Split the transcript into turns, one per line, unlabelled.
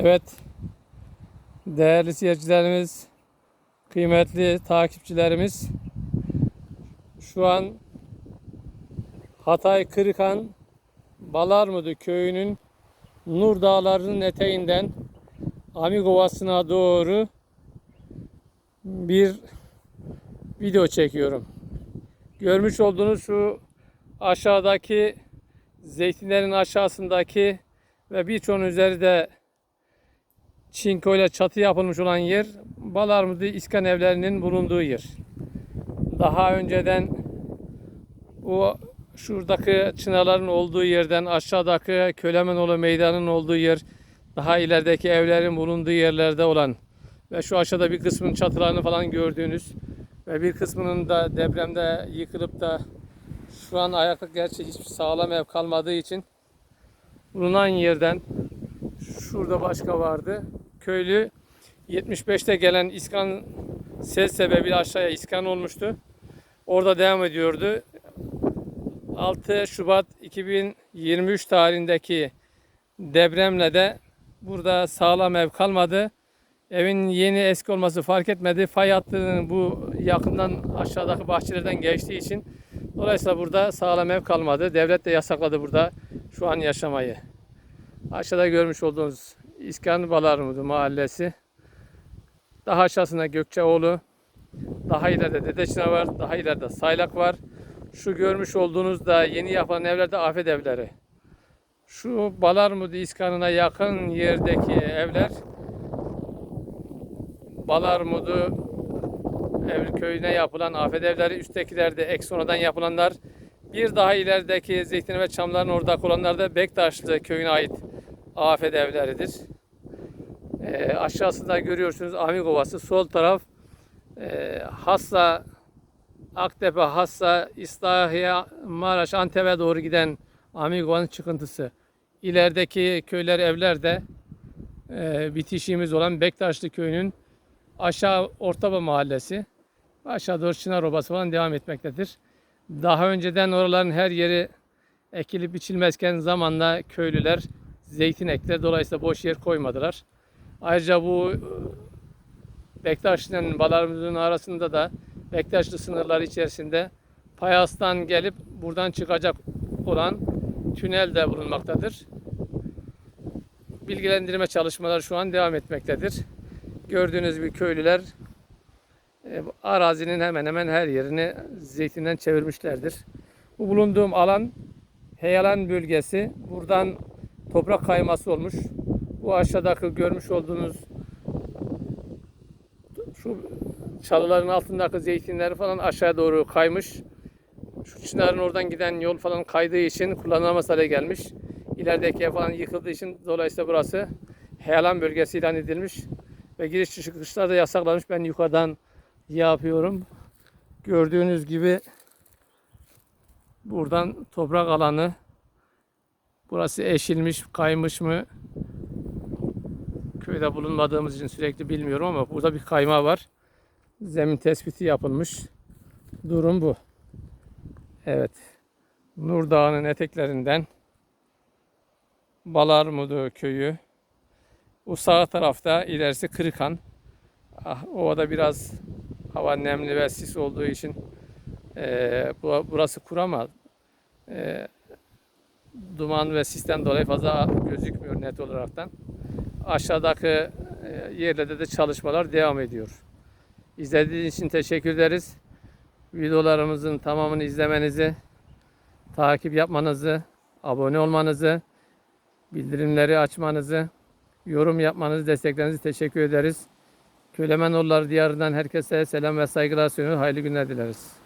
Evet. Değerli seyircilerimiz, kıymetli takipçilerimiz. Şu an Hatay Kırıkan Balarmıdı köyünün Nur Dağları'nın eteğinden Amik Ovası'na doğru bir video çekiyorum. Görmüş olduğunuz şu aşağıdaki zeytinlerin aşağısındaki ve birçoğunun üzeri de çinko ile çatı yapılmış olan yer Balarmıdı İskan evlerinin bulunduğu yer. Daha önceden o şuradaki çınarların olduğu yerden aşağıdaki Kölemenoğlu meydanın olduğu yer daha ilerideki evlerin bulunduğu yerlerde olan ve şu aşağıda bir kısmının çatılarını falan gördüğünüz ve bir kısmının da depremde yıkılıp da şu an ayakta gerçi hiçbir sağlam ev kalmadığı için bulunan yerden şurada başka vardı. Köylü 75'te gelen iskan ses sebebiyle aşağıya iskan olmuştu. Orada devam ediyordu. 6 Şubat 2023 tarihindeki depremle de burada sağlam ev kalmadı. Evin yeni eski olması fark etmedi. Fay hattının bu yakından aşağıdaki bahçelerden geçtiği için dolayısıyla burada sağlam ev kalmadı. Devlet de yasakladı burada şu an yaşamayı. Aşağıda görmüş olduğunuz İskan Balarmudu mahallesi. Daha aşağısında Gökçeoğlu. Daha ileride Dedeçine var. Daha ileride Saylak var. Şu görmüş olduğunuz da yeni yapılan evlerde afet evleri. Şu Balarmudu İskan'ına yakın yerdeki evler Balarmudu ev köyüne yapılan afet evleri, üsttekilerde ek sonradan yapılanlar, bir daha ilerideki zeytin ve çamların orada olanlar da Bektaşlı köyüne ait afet evleridir. Ee, aşağısında görüyorsunuz Amik Ovası. Sol taraf e, Hassa, Aktepe, Hassa, İslahiye, Maraş, Antep'e doğru giden Amik Ova'nın çıkıntısı. İlerideki köyler, evler de e, bitişiğimiz olan Bektaşlı köyünün aşağı Ortaba mahallesi. Aşağı doğru Çınar Obası falan devam etmektedir. Daha önceden oraların her yeri ekilip biçilmezken zamanla köylüler zeytin ektiler. Dolayısıyla boş yer koymadılar. Ayrıca bu e, Bektaşlı'nın Balarmıdın arasında da Bektaşlı sınırları içerisinde Payas'tan gelip buradan çıkacak olan tünel de bulunmaktadır. Bilgilendirme çalışmaları şu an devam etmektedir. Gördüğünüz gibi köylüler e, arazinin hemen hemen her yerini zeytinden çevirmişlerdir. Bu bulunduğum alan Heyalan bölgesi. Buradan toprak kayması olmuş. Bu aşağıdaki görmüş olduğunuz şu çalıların altındaki zeytinleri falan aşağı doğru kaymış. Şu çınarın oradan giden yol falan kaydığı için kullanılamaz hale gelmiş. İlerideki ev falan yıkıldığı için dolayısıyla burası Heyalan bölgesi ilan edilmiş. Ve giriş çıkışlar da yasaklanmış. Ben yukarıdan yapıyorum. Gördüğünüz gibi buradan toprak alanı burası eşilmiş, kaymış mı? Köyde bulunmadığımız için sürekli bilmiyorum ama burada bir kayma var. Zemin tespiti yapılmış. Durum bu. Evet. Nur Dağı'nın eteklerinden Balarmudu köyü. Bu sağ tarafta ilerisi Kırıkan. Ah, ovada biraz hava nemli ve sis olduğu için e, bu, burası kurama. E, duman ve sisten dolayı fazla gözükmüyor net olaraktan. Aşağıdaki e, yerlerde de çalışmalar devam ediyor. İzlediğiniz için teşekkür ederiz. Videolarımızın tamamını izlemenizi, takip yapmanızı, abone olmanızı, bildirimleri açmanızı, yorum yapmanızı, desteklerinizi teşekkür ederiz. Kölemenoğulları diyarından herkese selam ve saygılar sunuyor. Hayırlı günler dileriz.